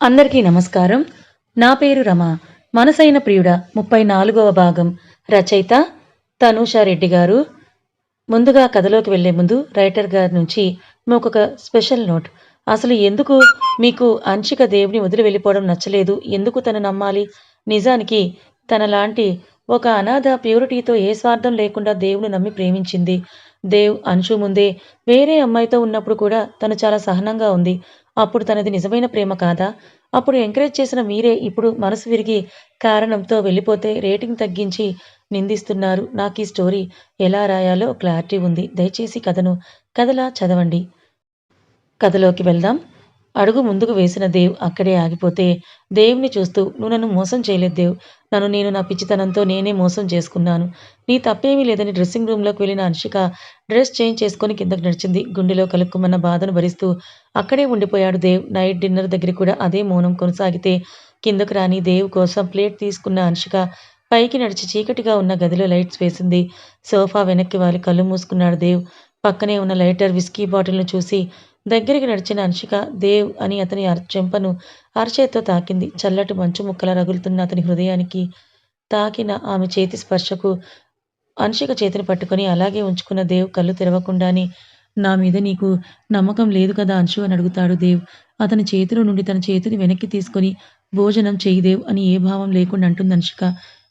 అందరికీ నమస్కారం. నా పేరు రమ. మనసైన ప్రియుడ ముప్పై నాలుగవ భాగం రచయిత తనూషా రెడ్డి గారు. ముందుగా కథలోకి వెళ్ళే ముందు రైటర్ గారి నుంచి మీకు ఒక స్పెషల్ నోట్. అసలు ఎందుకు మీకు అంశిక దేవుని వదిలి వెళ్ళిపోవడం నచ్చలేదు? ఎందుకు తను నమ్మాలి? నిజానికి తనలాంటి ఒక అనాథ ప్యూరిటీతో ఏ స్వార్థం లేకుండా దేవుని నమ్మి ప్రేమించింది. దేవ్ అంశు ముందే వేరే అమ్మాయితో ఉన్నప్పుడు కూడా తను చాలా సహనంగా ఉంది. అప్పుడు తనది నిజమైన ప్రేమ కాదా? అప్పుడు ఎంకరేజ్ చేసిన మీరే ఇప్పుడు మనసు విరిగి కారణంతో వెళ్ళిపోతే రేటింగ్ తగ్గించి నిందిస్తున్నారు. నాకు ఈ స్టోరీ ఎలా రాయాలో క్లారిటీ ఉంది. దయచేసి కథను కథలా చదవండి. కథలోకి వెళ్దాం. అడుగు ముందుకు వేసిన దేవ్ అక్కడే ఆగిపోతే దేవుని చూస్తూ నువ్వు నన్ను మోసం చేయలేదు దేవ్. నన్ను నేను నా పిచ్చితనంతో నేనే మోసం చేసుకున్నాను. నీ తప్పేమీ లేదని డ్రెస్సింగ్ రూమ్లోకి వెళ్ళిన అనుషిక డ్రెస్ చేంజ్ చేసుకొని కిందకు నడిచింది. గుండెలో కలుక్కుమన్న బాధను భరిస్తూ అక్కడే ఉండిపోయాడు దేవ్. నైట్ డిన్నర్ దగ్గర కూడా అదే మౌనం కొనసాగితే కిందకు రాని దేవ్ కోసం ప్లేట్ తీసుకున్న అంశిక పైకి నడిచి చీకటిగా ఉన్న గదిలో లైట్స్ వేసింది. సోఫా వెనక్కి వాలి కళ్ళు మూసుకున్నాడు దేవ్. పక్కనే ఉన్న లైటర్ విస్కీ బాటిల్ను చూసి దగ్గరికి నడిచిన అంశిక దేవ్ అని అతని చెంపను అరచేత్తో తాకింది. చల్లటి మంచు ముక్కల రగులుతున్న అతని హృదయానికి తాకిన ఆమె చేతి స్పర్శకు అంశిక చేతిని పట్టుకొని అలాగే ఉంచుకున్న దేవ్ కళ్ళు తెరవకుండానే నా మీద నీకు నమ్మకం లేదు కదా అంశు అని అడుగుతాడు దేవ్. అతని చేతిలో నుండి తన చేతిని వెనక్కి తీసుకొని భోజనం చేయిదేవ్ అని ఏ భావం లేకుండా అంటుంది అంశిక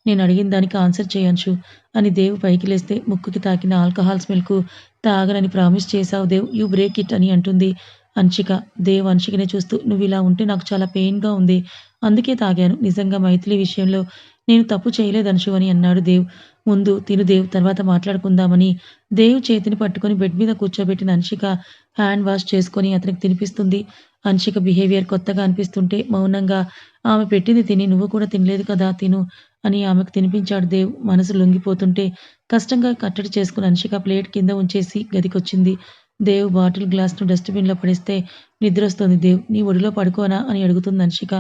నేను అడిగిన దానికి ఆన్సర్ చేయంచు అని దేవ్ పైకి లేస్తే ముక్కుకి తాకిన ఆల్కహాల్ స్మెల్కు తాగనని ప్రామిస్ చేశావు దేవ్ యూ బ్రేక్ ఇట్ అని అంటుంది అంశిక దేవ్ అంశికనే చూస్తూ నువ్వు ఇలా ఉంటే నాకు చాలా పెయిన్గా ఉంది అందుకే తాగాను. నిజంగా మైథిలి విషయంలో నేను తప్పు చేయలేదు అంశు అని అన్నాడు దేవ్. ముందు తినుదేవ్ తర్వాత మాట్లాడుకుందామని దేవ్ చేతిని పట్టుకొని బెడ్ మీద కూర్చోబెట్టిన అన్షిక హ్యాండ్ వాష్ చేసుకొని అతనికి తినిపిస్తుంది. అన్షిక బిహేవియర్ కొత్తగా అనిపిస్తుంటే మౌనంగా ఆమె పెట్టింది తిని నువ్వు కూడా తినలేదు కదా తిను అని ఆమెకు తినిపించాడు దేవ్. మనసు లొంగిపోతుంటే కష్టంగా కట్టడి చేసుకుని అన్షిక ప్లేట్ కింద ఉంచేసి గదికొచ్చింది. దేవ్ బాటిల్ గ్లాస్ను డస్ట్బిన్లో పడేస్తే నిద్రొస్తుంది. దేవ్ నీ ఒడిలో పడుకోనా? అని అడుగుతుంది అన్షిక.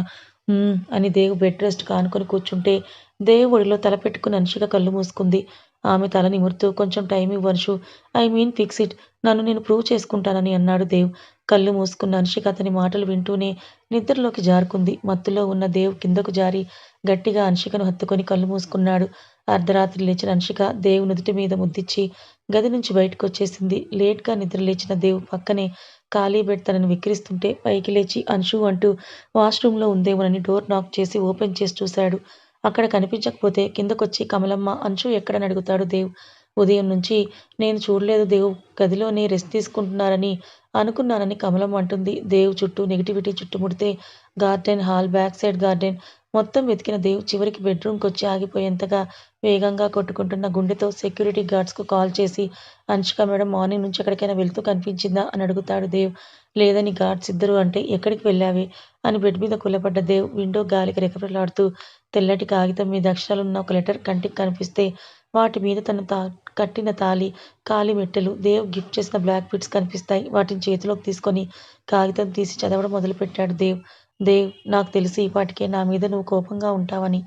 అని దేవు బెడ్ రెస్ట్ కానుకొని కూర్చుంటే దేవు ఒడిలో తల పెట్టుకుని అనుషిక కళ్ళు మూసుకుంది. ఆమె తల నిమురుతూ కొంచెం టైం ఇవ్వన్షు ఐ మీన్ ఫిక్స్ ఇట్. నన్ను నేను ప్రూవ్ చేసుకుంటానని అన్నాడు దేవ్. కళ్ళు మూసుకున్న అనుషిక అతని మాటలు వింటూనే నిద్రలోకి జారుకుంది. మత్తులో ఉన్న దేవ్ కిందకు జారి గట్టిగా అనుషికను హత్తుకొని కళ్ళు మూసుకున్నాడు. అర్ధరాత్రి లేచిన అనుషిక దేవ్ నుదుటి మీద ముద్దిచ్చి గది నుంచి బయటకు వచ్చేసింది. లేట్గా నిద్ర లేచిన దేవ్ పక్కనే ఖాళీ బెడ్ తనను విక్రిస్తుంటే పైకి లేచి అంశు అంటూ వాష్రూమ్లో ఉందేమోనని డోర్ నాక్ చేసి ఓపెన్ చేసి చూశాడు. అక్కడ కనిపించకపోతే కిందకొచ్చి కమలమ్మ అంశు ఎక్కడని అడుగుతాడు దేవ్. ఉదయం నుంచి నేను చూడలేదు దేవ్. గదిలోనే రెస్ట్ తీసుకుంటున్నారని అనుకున్నానని కమలం అంటుంది. దేవ్ చుట్టూ negativity చుట్టుముడితే garden hall back side garden. మొత్తం వెతికిన దేవ్ చివరికి బెడ్రూమ్కి వచ్చి ఆగిపోయేంతగా వేగంగా కొట్టుకుంటున్న గుండెతో సెక్యూరిటీ గార్డ్స్కు కాల్ చేసి అంశిక మేడం మార్నింగ్ నుంచి ఎక్కడికైనా వెళ్తూ కనిపించిందా? అని అడుగుతాడు దేవ్. లేదని గార్డ్స్ ఇద్దరు అంటే ఎక్కడికి వెళ్ళావి? అని బెడ్ మీద కుల్లపడ్డ దేవ్ విండో గాలికి రెకరెలాడుతూ తెల్లటి కాగితం మీద అక్షరాలున్న ఒక లెటర్ కంటికి కనిపిస్తే వాటి మీద తను తా కట్టిన తాలి కాలి మెట్టెలు దేవ్ గిఫ్ట్ చేసిన బ్లాక్ బిట్స్ కనిపిస్తాయి. వాటిని చేతిలోకి తీసుకొని కాగితం తీసి చదవడం మొదలుపెట్టాడు దేవ్. దేవ్ నాకు తెలిసి ఇప్పటికే నా మీద నువ్వు కోపంగా ఉంటావని.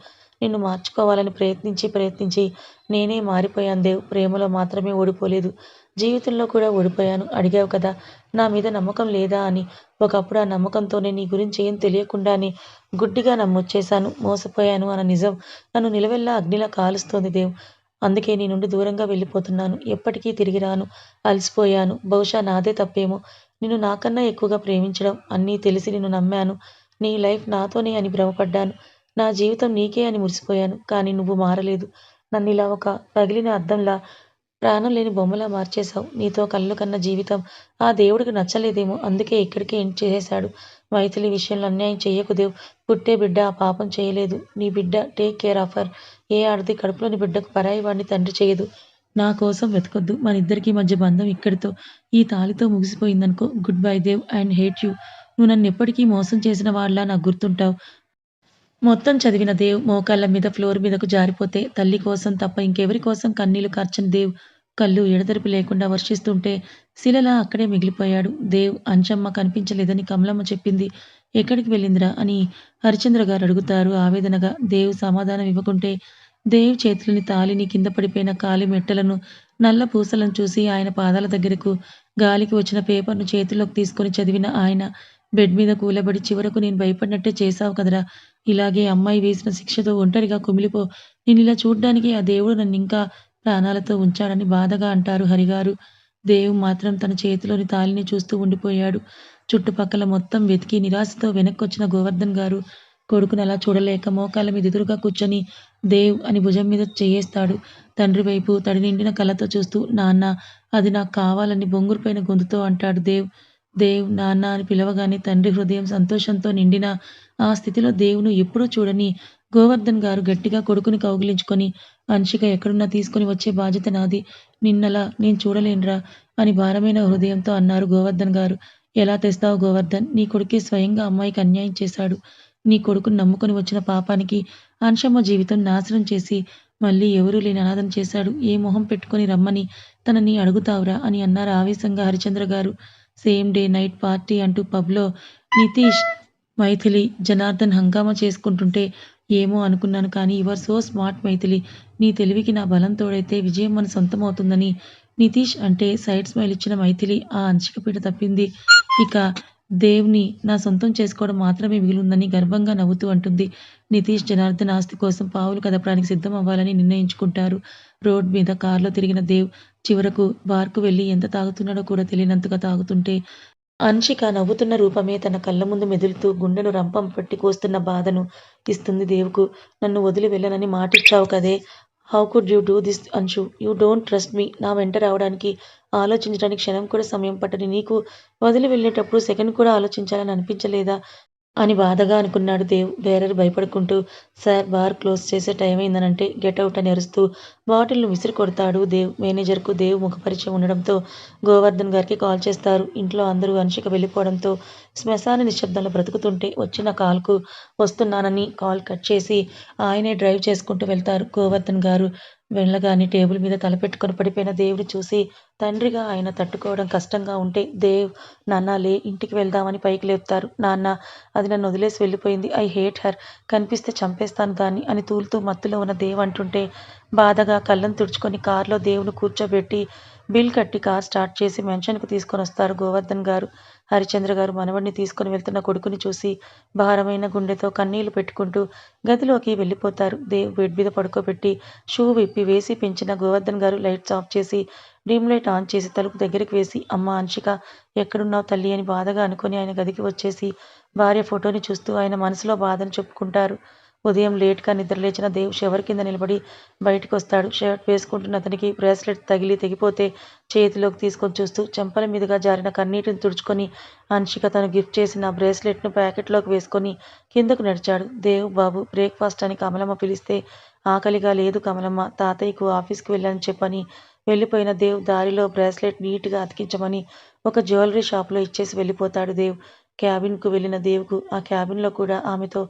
నిన్ను మార్చుకోవాలని ప్రయత్నించి ప్రయత్నించి నేనే మారిపోయాను దేవ్. ప్రేమలో మాత్రమే ఓడిపోలేదు. జీవితంలో కూడా ఓడిపోయాను. అడిగావు కదా నా మీద నమ్మకం లేదా అని. ఒకప్పుడు ఆ నమ్మకంతోనే నీ గురించి ఏం తెలియకుండానే గుడ్డిగా నమ్మొచ్చేశాను. మోసపోయాను అన్న నిజం నన్ను నిలవెల్లా అగ్నిలా కాలుస్తోంది దేవ్. అందుకే నీ నుండి దూరంగా వెళ్ళిపోతున్నాను. ఎప్పటికీ తిరిగి రాను. అలసిపోయాను. బహుశా నాదే తప్పేమో. నిన్ను నాకన్నా ఎక్కువగా ప్రేమించడం అన్నీ తెలిసి నిన్ను నమ్మాను. నీ లైఫ్ నాతోనే అని భ్రమపడ్డాను. నా జీవితం నీకే అని మురిసిపోయాను కానీ నువ్వు మారలేదు. నన్ను ఇలా ఒక పగిలిన అద్దంలా ప్రాణం లేని బొమ్మలా మార్చేశావు. నీతో కళ్ళు కన్న జీవితం ఆ దేవుడికి నచ్చలేదేమో అందుకే ఇక్కడికే ఏం చేసేశాడు. మైథిలి విషయంలో అన్యాయం చెయ్యకు దేవ్. పుట్టే బిడ్డ ఆ పాపం చేయలేదు. నీ బిడ్డ టేక్ కేర్ ఆఫ్ హర్. ఏ ఆడది కడుపులోని బిడ్డకు పరాయి వాడిని తండ్రి చేయదు. నా కోసం వెతకొద్దు. మన ఇద్దరికీ మధ్య బంధం ఇక్కడితో ఈ తాళితో ముగిసిపోయిందనుకో goodbye Dev and hate you. నువ్వు నన్ను ఎప్పటికీ మోసం చేసిన వాళ్ళ నాకు గుర్తుంటావు. మొత్తం చదివిన దేవ్ మోకాళ్ళ మీద ఫ్లోర్ మీదకు జారిపోతే తల్లి కోసం తప్ప ఇంకెవరి కోసం కన్నీళ్ళు కార్చని దేవ్ కళ్ళు ఎడతెరిపి లేకుండా వర్షిస్తుంటే శిలలా అక్కడే మిగిలిపోయాడు. దేవ్ అంచమ్మ కనిపించలేదని కమలమ్మ చెప్పింది. ఎక్కడికి వెళ్ళిందిరా అని హరిచంద్ర గారు అడుగుతారు ఆవేదనగా. దేవ్ సమాధానం ఇవ్వకుంటే దేవ్ చేతులని తాలిని కింద పడిపోయిన కాలి మెట్టలను నల్ల పూసలను చూసి ఆయన పాదాల దగ్గరకు గాలికి వచ్చిన పేపర్ను చేతిలోకి తీసుకొని చదివిన ఆయన బెడ్ మీద కూలబడి చివరకు నేను భయపడినట్టే చేశావు కదరా. ఇలాగే అమ్మాయి వేసిన శిక్షతో ఒంటరిగా కుమిలిపో. నేను ఇలా చూడ్డానికి ఆ దేవుడు నన్ను ఇంకా ప్రాణాలతో ఉంచాడని బాధగా అంటారు హరిగారు. దేవు మాత్రం తన చేతిలోని తాలిని చూస్తూ ఉండిపోయాడు. చుట్టుపక్కల మొత్తం వెతికి నిరాశతో వెనక్కొచ్చిన గోవర్ధన్ గారు కొడుకును అలా చూడలేక మోకాళ్ళ మీద ఎదురుగా కూర్చొని దేవ్ అని భుజం మీద చేయేస్తాడు. తండ్రి వైపు తడి నిండిన కళ్ళతో చూస్తూ నాన్న అది నాకు కావాలని బొంగురుపైన గొంతుతో అంటాడు దేవ్. దేవ్ నాన్న అని పిలవగానే తండ్రి హృదయం సంతోషంతో నిండిన ఆ స్థితిలో దేవును ఎప్పుడూ చూడని గోవర్ధన్ గారు గట్టిగా కొడుకుని కౌగిలించుకొని అంశిక ఎక్కడున్నా తీసుకుని వచ్చే బాధ్యత నాది. నిన్నలా నేను చూడలేనురా అని భారమైన హృదయంతో అన్నారు గోవర్ధన్ గారు. ఎలా తెస్తావు గోవర్ధన్? నీ కొడుకే స్వయంగా అమ్మాయికి అన్యాయం చేశాడు. నీ కొడుకుని నమ్ముకొని వచ్చిన పాపానికి అంశమ్మ జీవితం నాశనం చేసి మళ్ళీ ఎవరూ లేని అనాథం చేశాడు. ఏ మొహం పెట్టుకొని రమ్మని తనని అడుగుతావురా అని అన్నారు ఆవేశంగా హరిచంద్ర గారు. సేమ్ డే నైట్ పార్టీ అంటూ పబ్లో నితీష్ మైథిలి జనార్దన్ హంగామా చేసుకుంటుంటే ఏమో అనుకున్నాను కానీ యువర్ సో స్మార్ట్ మైథిలి. నీ తెలివికి నా బలం తోడైతే విజయం మన సొంతమవుతుందని నితీష్ అంటే సైడ్ స్మైల్ ఇచ్చిన మైథిలి ఆ అంచిక పీట తప్పింది. ఇక దేవ్ని నా సొంతం చేసుకోవడం మాత్రమే మిగిలిందని గర్వంగా నవ్వుతూ అంటుంది. నితీష్ జనార్దన్ ఆస్తి కోసం పావులు కదపడానికి సిద్ధం అవ్వాలని నిర్ణయించుకుంటారు. రోడ్ మీద కారులో తిరిగిన దేవ్ చివరకు బార్కు వెళ్ళి ఎంత తాగుతున్నాడో కూడా తెలియనంతగా తాగుతుంటే అన్షిక నవ్వుతున్న రూపమే తన కళ్ళ ముందు మెదులుతూ గుండెను రంపం పట్టి కోస్తున్న బాధను ఇస్తుంది దేవుకు. నన్ను వదిలి వెళ్ళనని మాటిచ్చావు కదే. How could you do this Anshu you don't trust me. నా వెంట రావడానికి ఆలోచించడానికి క్షణం కూడా సమయం పట్టని నీకు వదిలి వెళ్ళేటప్పుడు సెకండ్ కూడా ఆలోచించాలని అనిపించలేదా? అని బాధగా అనుకున్నాడు దేవ్. బేరర్ భయపడుకుంటూ సార్ బార్ క్లోజ్ చేసే టైం అయిందనంటే గెట్అవుట్ అని అరుస్తూ బాటిల్ను విసిరి కొడతాడు దేవ్. మేనేజర్కు దేవ్ ముఖపరిచయం ఉండడంతో గోవర్ధన్ గారికి కాల్ చేస్తారు. ఇంట్లో అందరూ అంశిక వెళ్ళిపోవడంతో శ్మశాన నిశ్శబ్దంలో బ్రతుకుతుంటే వచ్చిన కాల్కు వస్తున్నానని కాల్ కట్ చేసి ఆయనే డ్రైవ్ చేసుకుంటూ వెళ్తారు. గోవర్ధన్ గారు వెళ్ళగానే టేబుల్ మీద తలపెట్టుకొని పడిపోయిన దేవుని చూసి తండ్రిగా ఆయన తట్టుకోవడం కష్టంగా ఉంటే దేవ్ నాన్న లే ఇంటికి వెళ్దామని పైకి లేపుతారు. నాన్న అది నన్ను వదిలేసి వెళ్ళిపోయింది. I hate her. కనిపిస్తే చంపేస్తాను దాన్ని అని తూలుతూ మత్తులో ఉన్న దేవ్ అంటుంటే బాధగా కళ్ళను తుడుచుకొని కారులో దేవుని కూర్చోబెట్టి బిల్ కట్టి కార్ స్టార్ట్ చేసి మెన్షన్కు తీసుకొని వస్తారు. గోవర్ధన్ గారు హరిచంద్ర గారు మనవడిని తీసుకొని వెళ్తున్న కొడుకుని చూసి భారమైన గుండెతో కన్నీళ్ళు పెట్టుకుంటూ గదిలోకి వెళ్ళిపోతారు. దేవ్ బెడ్ మీద పడుకోబెట్టి షూ విప్పి వేసి పెంచిన గోవర్ధన్ గారు లైట్స్ ఆఫ్ చేసి డీమ్ లైట్ ఆన్ చేసి తలుపు దగ్గరికి వేసి అమ్మ అంశిక ఎక్కడున్నావు తల్లి? అని బాధగా అనుకుని ఆయన గదికి వచ్చేసి భార్య ఫోటోని చూస్తూ ఆయన మనసులో బాధను చెప్పుకుంటారు. ఉదయం లేట్గా నిద్రలేచిన దేవ్ షవర్ కింద నిలబడి బయటకు వస్తాడు షర్ట్ వేసుకుంటున్న అతనికి బ్రేస్లెట్ తగిలి తెగిపోతే చేతిలోకి తీసుకొని చూస్తూ చెంపల మీదుగా జారిన కన్నీటిని తుడుచుకొని అన్షిక తను గిఫ్ట్ చేసిన బ్రేస్లెట్ను ప్యాకెట్లోకి వేసుకొని కిందకు నడిచాడు. దేవ్ బాబు బ్రేక్ఫాస్ట్ అని కమలమ్మ పిలిస్తే ఆకలిగా లేదు కమలమ్మ తాతయ్యకు ఆఫీస్కి వెళ్ళని చెప్పని వెళ్ళిపోయిన దేవ్ దారిలో బ్రేస్లెట్ నీట్గా అతికించమని ఒక జ్యువెలరీ షాప్లో ఇచ్చేసి వెళ్ళిపోతాడు దేవ్. క్యాబిన్కు వెళ్ళిన దేవ్కు ఆ క్యాబిన్లో కూడా ఆమెతో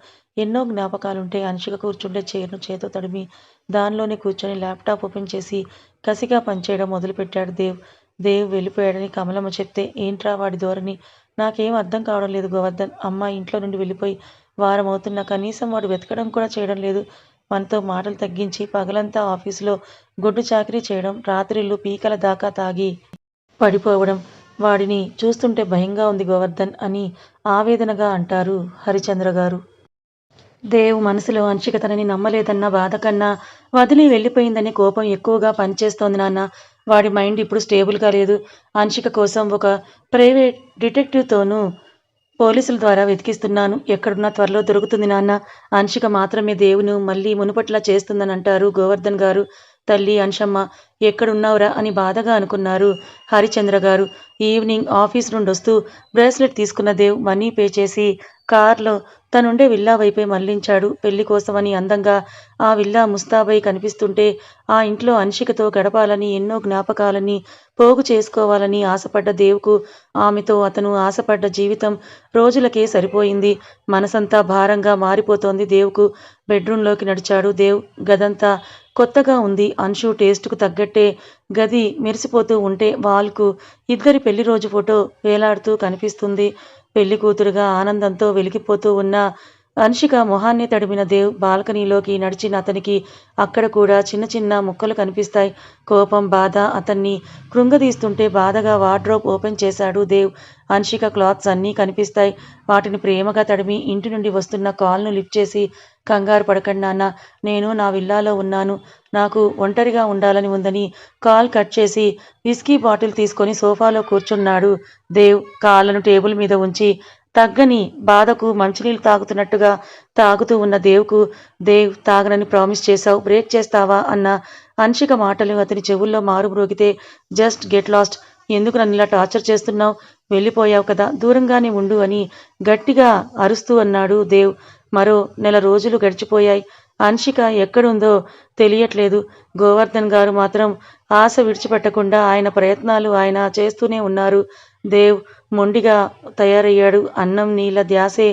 ఎన్నో జ్ఞాపకాలుంటే అనుషిక కూర్చుండే చైర్ను చేతో తడిమి దానిలోనే కూర్చొని ల్యాప్టాప్ ఓపెన్ చేసి కసిగా పనిచేయడం మొదలుపెట్టాడు దేవ్. దేవ్ వెళ్ళిపోయాడని కమలమ్మ చెప్తే ఏంట్రా వాడి ధోరణి? నాకేం అర్థం కావడం లేదు గోవర్ధన్. అమ్మ ఇంట్లో నుండి వెళ్ళిపోయి వారం అవుతున్నా కనీసం వాడు వెతకడం కూడా చేయడం లేదు. మనతో మాటలు తగ్గించి పగలంతా ఆఫీసులో గొడ్డు చాకరీ చేయడం రాత్రిళ్ళు పీకల దాకా తాగి పడిపోవడం వాడిని చూస్తుంటే భయంగా ఉంది గోవర్ధన్ అని ఆవేదనగా అంటారు హరిచంద్ర గారు. దేవ్ మనసులో అంశిక తనని నమ్మలేదన్న బాధ కన్నా వదిలి వెళ్ళిపోయిందనే కోపం ఎక్కువగా పనిచేస్తోంది నాన్న. వాడి మైండ్ ఇప్పుడు స్టేబుల్గా లేదు. అంశిక కోసం ఒక ప్రైవేట్ డిటెక్టివ్తోనూ పోలీసుల ద్వారా వెతికిస్తున్నాను. ఎక్కడున్నా త్వరలో దొరుకుతుంది నాన్న. అంశిక మాత్రమే దేవును మళ్ళీ మునుపట్లా చేస్తుందని అంటారు గోవర్ధన్ గారు. తల్లి అంశమ్మ ఎక్కడున్నావురా అని బాధగా అనుకున్నారు. హరిచంద్ర గారు ఈవినింగ్ ఆఫీస్ నుండి వస్తూ బ్రేస్లెట్ తీసుకున్న దేవ్ మనీ పే చేసి కార్లో తనుండే విల్లా వైపే మళ్ళించాడు. పెళ్ళి కోసమని అందంగా ఆ విల్లా ముస్తాబై కనిపిస్తుంటే ఆ ఇంట్లో అన్షికతో గడపాలని ఎన్నో జ్ఞాపకాలని పోగు చేసుకోవాలని ఆశపడ్డ దేవుకు ఆమెతో అతను ఆశపడ్డ జీవితం రోజులకే సరిపోయింది. మనసంతా భారంగా మారిపోతోంది. దేవుకు బెడ్రూంలోకి నడిచాడు. దేవ్ గదంతా కొత్తగా ఉంది అంశు టేస్ట్కు తగ్గట్టే గది మెరిసిపోతూ ఉంటే వాల్కు ఇద్దరి పెళ్ళి రోజు ఫోటో వేలాడుతూ కనిపిస్తుంది. పెళ్ళి కూతురుగా ఆనందంతో వెలిగిపోతూ ఉన్న అంశిక మొహాన్ని తడిమిన దేవ్ బాల్కనీలోకి నడిచిన అతనికి అక్కడ కూడా చిన్న చిన్న ముక్కలు కనిపిస్తాయి. కోపం బాధ అతన్ని కృంగదీస్తుంటే బాధగా వార్డ్రోబ్ ఓపెన్ చేశాడు దేవ్. అంశిక క్లాత్స్ అన్నీ కనిపిస్తాయి. వాటిని ప్రేమగా తడిమి ఇంటి నుండి వస్తున్న కాల్ను లిఫ్ట్ చేసి కంగారు పడకండి నాన్న నేను నా విల్లాలో ఉన్నాను. నాకు ఒంటరిగా ఉండాలని ఉందని కాల్ కట్ చేసి విస్కీ బాటిల్ తీసుకొని సోఫాలో కూర్చున్నాడు దేవ్. కాళ్ళను టేబుల్ మీద ఉంచి తగ్గని బాధకు మంచినీళ్ళు తాగుతున్నట్టుగా తాగుతూ ఉన్న దేవ్కు దేవ్ తాగనని ప్రామిస్ చేశావు బ్రేక్ చేస్తావా? అన్న అంశిక మాటలు అతని చెవుల్లో మారుమ్రోగితే జస్ట్ గెట్ లాస్ట్. ఎందుకు నన్ను ఇలా టార్చర్ చేస్తున్నావు? వెళ్ళిపోయావు కదా. దూరంగానే ఉండు అని గట్టిగా అరుస్తూ అన్నాడు దేవ్. మరో నెల రోజులు గడిచిపోయాయి. అంశిక ఎక్కడుందో తెలియట్లేదు. గోవర్ధన్ గారు మాత్రం ఆశ విడిచిపెట్టకుండా ఆయన ప్రయత్నాలు ఆయన చేస్తూనే ఉన్నారు. దేవ్ మొండిగా తయారయ్యాడు. అన్నం నీళ్ళ ధ్యాసే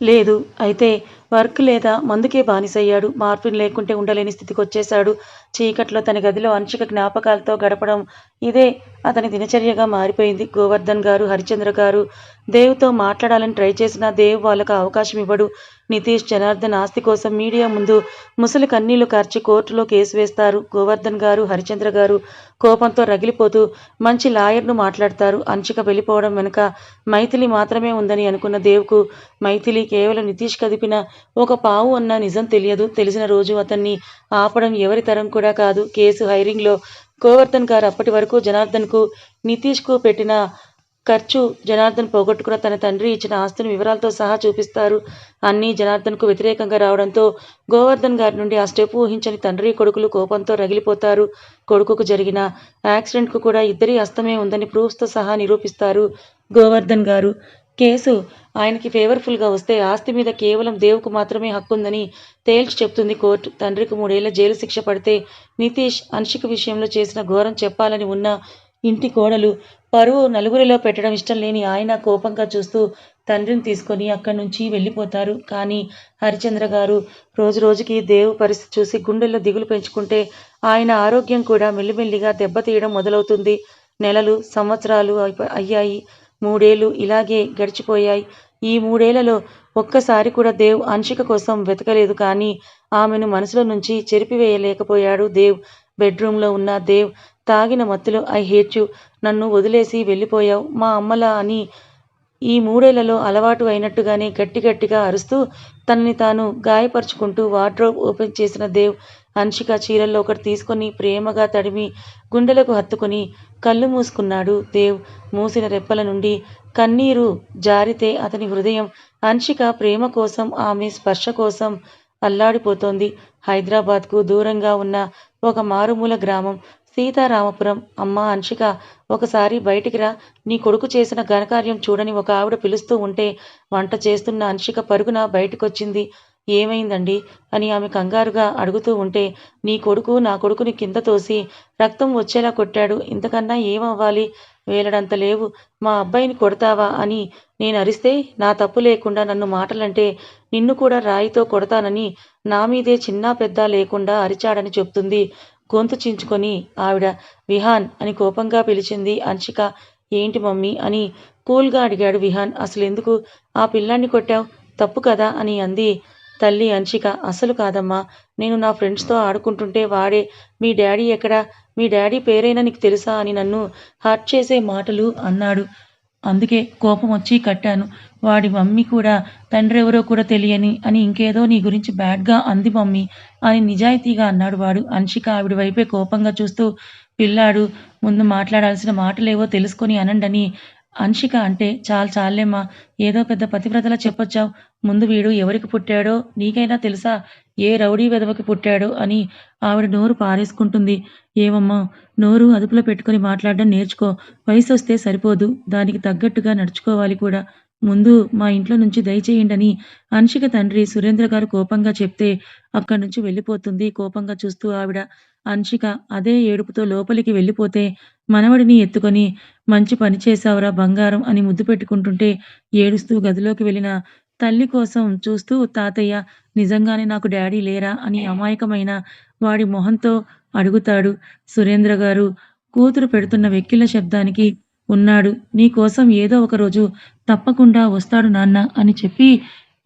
లేదు. అయితే వర్క్ లేదా మందుకే బానిసయ్యాడు. మార్పులు లేకుంటే ఉండలేని స్థితికి వచ్చేశాడు చీకట్లో తన గదిలో అంశిక జ్ఞాపకాలతో గడపడం ఇదే అతని దినచర్యగా మారిపోయింది. గోవర్ధన్ గారు హరిచంద్ర గారు దేవ్తో మాట్లాడాలని ట్రై చేసినా దేవ్ వాళ్ళకు అవకాశం ఇవ్వడు. నితీష్ జనార్దన్ ఆస్తి కోసం మీడియా ముందు ముసలి కన్నీళ్ళు కార్చి కోర్టులో కేసు వేస్తారు. గోవర్ధన్ గారు హరిచంద్ర గారు కోపంతో రగిలిపోతూ మంచి లాయర్ను మాట్లాడతారు. అంచిక వెళ్ళిపోవడం వెనుక మైథిలి మాత్రమే ఉందని అనుకున్న దేవ్కు మైథిలి కేవలం నితీష్ కదిపిన ఒక పావు అన్న నిజం తెలియదు. తెలిసిన రోజు అతన్ని ఆపడం ఎవరి తరం కూడా కూడా కాదు. కేసు హైరింగ్లో గోవర్ధన్ గారు అప్పటి వరకు జనార్దన్కు నితీష్కు పెట్టిన ఖర్చు జనార్దన్ పోగొట్టుకున్న తన తండ్రి ఇచ్చిన ఆస్తుని వివరాలతో సహా చూపిస్తారు. అన్నీ జనార్దన్కు వ్యతిరేకంగా రావడంతో గోవర్ధన్ గారి నుండి ఆ స్టెప్ ఊహించని తండ్రి కొడుకులు కోపంతో రగిలిపోతారు. కొడుకుకు జరిగిన యాక్సిడెంట్కు కూడా ఇద్దరి హస్తమే ఉందని ప్రూఫ్స్తో సహా నిరూపిస్తారు గోవర్ధన్ గారు. కేసు ఆయనకి ఫేవర్ఫుల్గా వస్తే ఆస్తి మీద కేవలం దేవుకు మాత్రమే హక్కుందని తేల్చి చెప్తుంది కోర్టు. తండ్రికి మూడేళ్ళ జైలు శిక్ష పడితే నితీష్ అన్షిక విషయంలో చేసిన ఘోరం చెప్పాలని ఉన్న ఇంటి కోడలు పరువు నలుగురిలో పెట్టడం ఇష్టం లేని ఆయన కోపంగా చూస్తూ తండ్రిని తీసుకొని అక్కడి నుంచి వెళ్ళిపోతారు. కానీ హరిచంద్ర గారు రోజు రోజుకి దేవు పరిస్థితి చూసి గుండెల్లో దిగులు పెంచుకుంటే ఆయన ఆరోగ్యం కూడా మెల్లిమెల్లిగా దెబ్బతీయడం మొదలవుతుంది. నెలలు సంవత్సరాలు అయ్యాయి. మూడేళ్ళు ఇలాగే గడిచిపోయాయి. ఈ మూడేళ్ళలో ఒక్కసారి కూడా దేవ్ అంశిక కోసం వెతకలేదు కానీ ఆమెను మనసులో నుంచి చెరిపివేయలేకపోయాడు దేవ్. బెడ్రూమ్లో ఉన్న దేవ్ తాగిన మత్తులో ఐ హేట్ యు నన్ను వదిలేసి వెళ్ళిపోయావు మా అమ్మలా అని ఈ మూడేళ్ళలో అలవాటు అయినట్టుగానే గట్టి గట్టిగా అరుస్తూ తనని తాను గాయపరుచుకుంటూ వార్డ్రోబ్ ఓపెన్ చేసిన దేవ్ హన్షిక చీరల్లో ఒకటి తీసుకొని ప్రేమగా తడిమి గుండెలకు హత్తుకొని కళ్ళు మూసుకున్నాడు దేవ్. మూసిన రెప్పల నుండి కన్నీరు జారితే అతని హృదయం హన్షిక ప్రేమ కోసం ఆమె స్పర్శ కోసం అల్లాడిపోతోంది. హైదరాబాద్కు దూరంగా ఉన్న ఒక మారుమూల గ్రామం సీతారామపురం. అమ్మ అంశిక ఒకసారి బయటికి రా. నీ కొడుకు చేసిన ఘనకార్యం చూడని ఒక ఆవిడ పిలుస్తూ ఉంటే వంట చేస్తున్న అంశిక పరుగున బయటకొచ్చింది. ఏమైందండి? అని ఆమె కంగారుగా అడుగుతూ ఉంటే నీ కొడుకు నా కొడుకుని కింద తోసి రక్తం వచ్చేలా కొట్టాడు. ఇంతకన్నా ఏమవ్వాలి? వేలడంత లేవు. మా అబ్బాయిని కొడతావా? అని నేను అరిస్తే నా తప్పు లేకుండా నన్ను మాటలంటే నిన్ను కూడా రాయితో కొడతానని నా మీదే చిన్న పెద్ద లేకుండా అరిచాడని చెప్తుంది గొంతు చించుకొని ఆవిడ. విహాన్ అని కోపంగా పిలిచింది అంశిక ఏంటి మమ్మీ? అని కూల్గా అడిగాడు విహాన్. అసలు ఎందుకు ఆ పిల్లాన్ని కొట్టావు? తప్పు కదా? అని అంది. తల్లి అంశిక అసలు కాదమ్మా. నేను నా ఫ్రెండ్స్తో ఆడుకుంటుంటే వాడే మీ డాడీ ఎక్కడా? మీ డాడీ పేరైనా నీకు తెలుసా అని నన్ను హర్ట్ చేసే మాటలు అన్నాడు. అందుకే కోపం వచ్చి కట్టాను. వాడి మమ్మీ కూడా తండ్రి ఎవరో కూడా తెలియని అని ఇంకేదో నీ గురించి బ్యాడ్గా అంది మమ్మీ అని నిజాయితీగా అన్నాడు వాడు. అంశిక ఆవిడ వైపే కోపంగా చూస్తూ పిల్లాడు ముందు మాట్లాడాల్సిన మాటలేవో తెలుసుకొని అనండని అంశిక అంటే చాలు చాలేమ్మా ఏదో పెద్ద పతివ్రతలా చెప్పొచ్చావు. ముందు వీడు ఎవరికి పుట్టాడో నీకైనా తెలుసా? ఏ రౌడీ వెధవకి పుట్టాడో అని ఆవిడ నోరు పారేసుకుంటుంది. ఏమమ్మా నోరు అదుపులో పెట్టుకొని మాట్లాడడం నేర్చుకో. వయసు వస్తే సరిపోదు దానికి తగ్గట్టుగా నడుచుకోవాలి కూడా. ముందు మా ఇంట్లో నుంచి దయచేయండని అంశిక తండ్రి సురేంద్ర గారు కోపంగా చెప్తే అక్కడి నుంచి వెళ్ళిపోతుంది కోపంగా చూస్తూ ఆవిడ. అంశిక అదే ఏడుపుతో లోపలికి వెళ్ళిపోతే మనవడిని ఎత్తుకొని మంచి పని చేశావురా బంగారం అని ముద్దు పెట్టుకుంటుంటే ఏడుస్తూ గదిలోకి వెళ్ళిన తల్లి కోసం చూస్తూ తాతయ్య నిజంగానే నాకు డాడీ లేరా అని అమాయకమైన వాడి మొహంతో అడుగుతాడు. సురేంద్ర గారు కూతురు పెడుతున్న వెక్కిల శబ్దానికి ఉన్నాడు నీకోసం ఏదో ఒక రోజు తప్పకుండా వస్తాడు నాన్న అని చెప్పి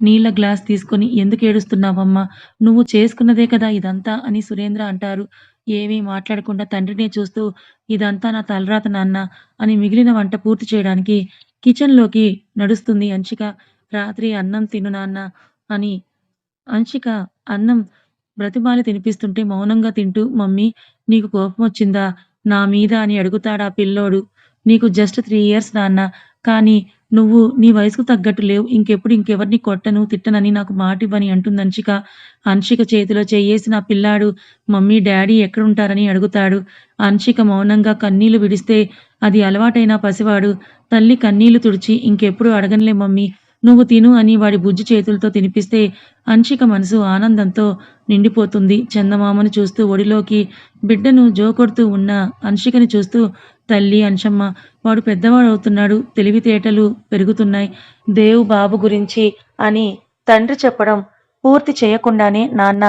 నీళ్ళ గ్లాస్ తీసుకొని ఎందుకు ఏడుస్తున్నావమ్మా? నువ్వు చేసుకున్నదే కదా ఇదంతా అని సురేంద్ర అంటారు. ఏమీ మాట్లాడకుండా తండ్రినే చూస్తూ ఇదంతా నా తలరాత నాన్న అని మిగిలిన వంట పూర్తి చేయడానికి కిచెన్లోకి నడుస్తుంది అంచిక. రాత్రి అన్నం తిను నాన్న అని అంచిక అన్నం బ్రతిమాలి తినిపిస్తుంటే మౌనంగా తింటూ మమ్మీ నీకు కోపం వచ్చిందా? నా మీద అని అడుగుతాడా పిల్లోడు. నీకు జస్ట్ త్రీ ఇయర్స్ నాన్న. కానీ నువ్వు నీ వయసుకు తగ్గట్టు లేవు. ఇంకెప్పుడు ఇంకెవరిని కొట్టను తిట్టనని నాకు మాట ఇవ్వని అంటుంది అంశిక. అంశిక చేతిలో చేయేసి నా పిల్లాడు మమ్మీ డాడీ ఎక్కడుంటారని అడుగుతాడు. అంశిక మౌనంగా కన్నీళ్ళు విడిస్తే అది అలవాటైన పసివాడు. తల్లి కన్నీళ్ళు తుడిచి ఇంకెప్పుడు అడగనులే మమ్మీ. నువ్వు తిను అని వాడి బుజ్జి చేతులతో తినిపిస్తే అంశిక మనసు ఆనందంతో నిండిపోతుంది. చందమామను చూస్తూ ఒడిలోకి బిడ్డను జోకొడుతూ ఉన్న అంశికని చూస్తూ తల్లి అంశమ్మ వాడు పెద్దవాడు అవుతున్నాడు తెలివితేటలు పెరుగుతున్నాయి. దేవు బాబు గురించి అని తండ్రి చెప్పడం పూర్తి చేయకుండానే నాన్న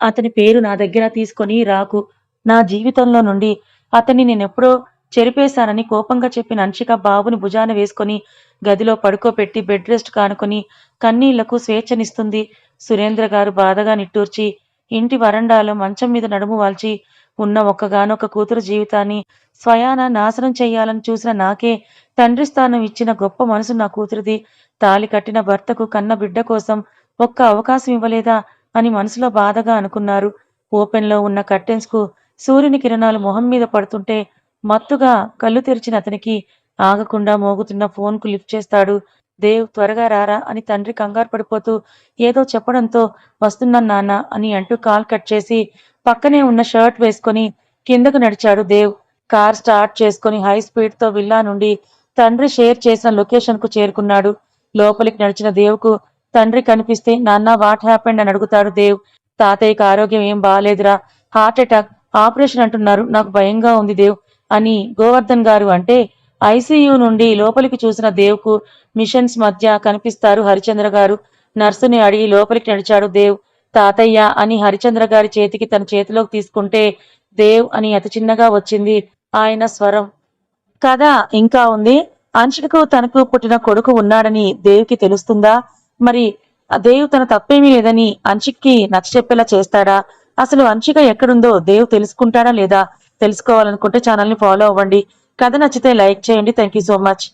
అతని పేరు నా దగ్గర తీసుకొని రాకు. నా జీవితంలో నుండి అతన్ని నేనెప్పుడో చెరిపేశానని కోపంగా చెప్పిన అంశిక బాబుని భుజాన వేసుకొని గదిలో పడుకోబెట్టి బెడ్ రెస్ట్ కానుకొని కన్నీళ్ళకు స్వేచ్ఛనిస్తుంది. సురేంద్ర గారు బాధగా నిట్టూర్చి ఇంటి వరండాలో మంచం మీద నడుము వాల్చి ఉన్న ఒక్కగానొక్క కూతురు జీవితాన్ని స్వయాన నాశనం చేయాలని చూసిన నాకే తండ్రి స్థానం ఇచ్చిన గొప్ప మనసు నా కూతురిది. తాలి కట్టిన భర్తకు కన్న బిడ్డ కోసం ఒక్క అవకాశం ఇవ్వలేదా అని మనసులో బాధగా అనుకున్నారు. ఓపెన్లో ఉన్న కర్టెన్స్కు సూర్యుని కిరణాలు మొహం మీద పడుతుంటే మత్తుగా కళ్ళు తెరిచిన అతనికి ఆగకుండా మోగుతున్న ఫోన్కు లిఫ్ట్ చేస్తాడు. దేవ్ త్వరగా రారా అని తండ్రి కంగారు పడిపోతూ ఏదో చెప్పడంతో వస్తున్నాను నాన్న అని అంటూ కాల్ కట్ చేసి పక్కనే ఉన్న షర్ట్ వేసుకొని కిందకు నడిచాడు దేవ్. కార్ స్టార్ట్ చేసుకొని హై స్పీడ్తో విల్లా నుండి తండ్రి షేర్ చేసిన లొకేషన్కు చేరుకున్నాడు. లోపలికి నడిచిన దేవ్కు తండ్రి కనిపిస్తే నాన్న వాట్ హ్యాపెండ్ అని అడుగుతాడు దేవ్. తాతయ్యకి ఆరోగ్యం ఏం బాగాలేదురా హార్ట్ అటాక్ ఆపరేషన్ అంటున్నారు. నాకు భయంగా ఉంది దేవ్ అని గోవర్ధన్ గారు అంటే ఐసీయూ నుండి లోపలికి చూసిన దేవ్కు మిషన్స్ మధ్య కనిపిస్తారు హరిచంద్ర గారు. నర్సుని అడిగి లోపలికి నడిచాడు దేవ్. తాతయ్య అని హరిచంద్ర గారి చేతికి తన చేతిలోకి తీసుకుంటే దేవ్ అని అతి చిన్నగా వచ్చింది ఆయన స్వరం. కథ ఇంకా ఉంది. అంశకు తనకు పుట్టిన కొడుకు ఉన్నాడని దేవ్కి తెలుస్తుందా? మరి దేవ్ తన తప్పేమీ లేదని అంశిక్కి నచ్చ చెప్పేలా చేస్తాడా? అసలు అంశిక ఎక్కడుందో దేవ్ తెలుసుకుంటాడా లేదా? తెలుసుకోవాలనుకుంటే ఛానల్ని ఫాలో అవ్వండి. కథ నచ్చితే లైక్ చేయండి. Thank you so much.